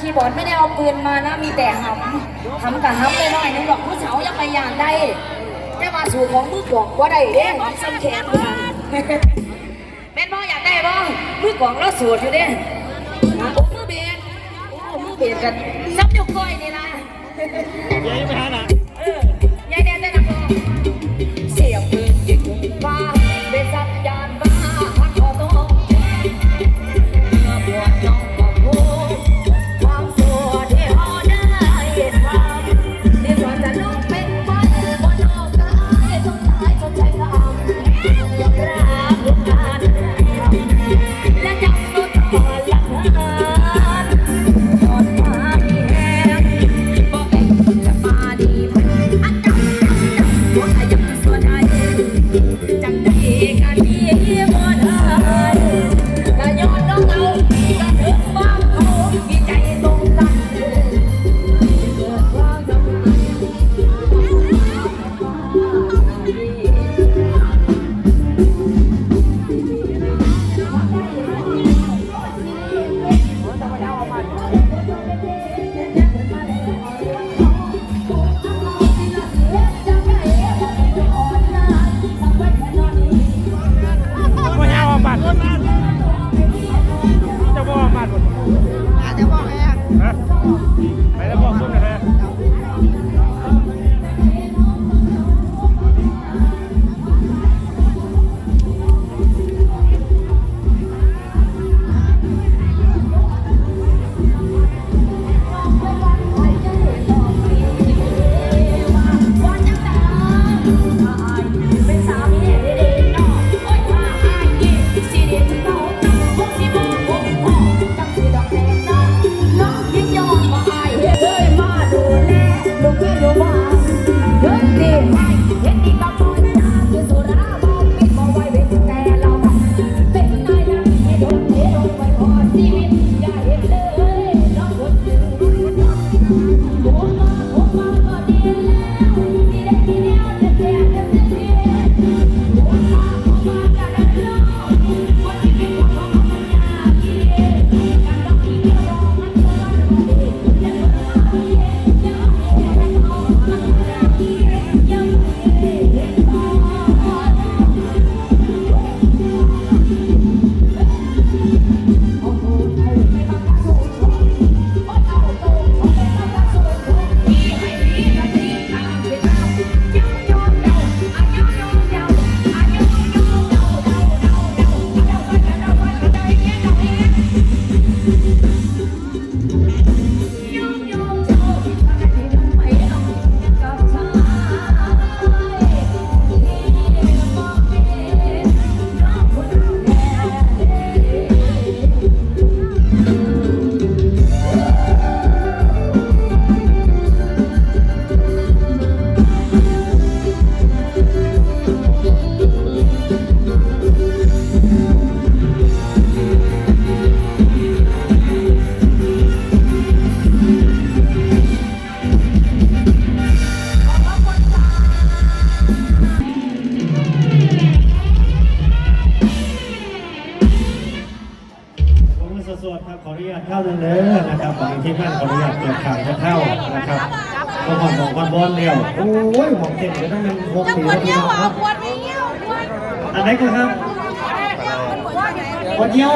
คีย์บอร์ดไม่ได้เอาปืนมานะ มีแต่หำหำกับหำได้น่อยนึงหรอกผู้สาวยังไม่ยานได้แค่มาสู่ของมือกล่องว่ได้เด้งซ้ำแขนค่ะแม่นบ่อยากได้บ่มือกล่องเราสวดอยู่เด้งโอ้มือเบียดโอ้มือเบียดกันซ้ำยกก้อยนี่นะเดี๋ยวไปหาหนา ดี แต่บอกเองะฮะไปแล้วบอกซุ้มหน่อยะ Thank you. สดๆครับขออนุญาตเข้าเนื้อนะครับของที่บ้านขออนุญาตเก็บข่าวจะเข้านะครับก็ผ่อนของวันบอลเดียวโอ้ยของเต็มเลยนั่งยังหกปีแล้วพี่น้องครับอันไหนก็ครับวันเดียว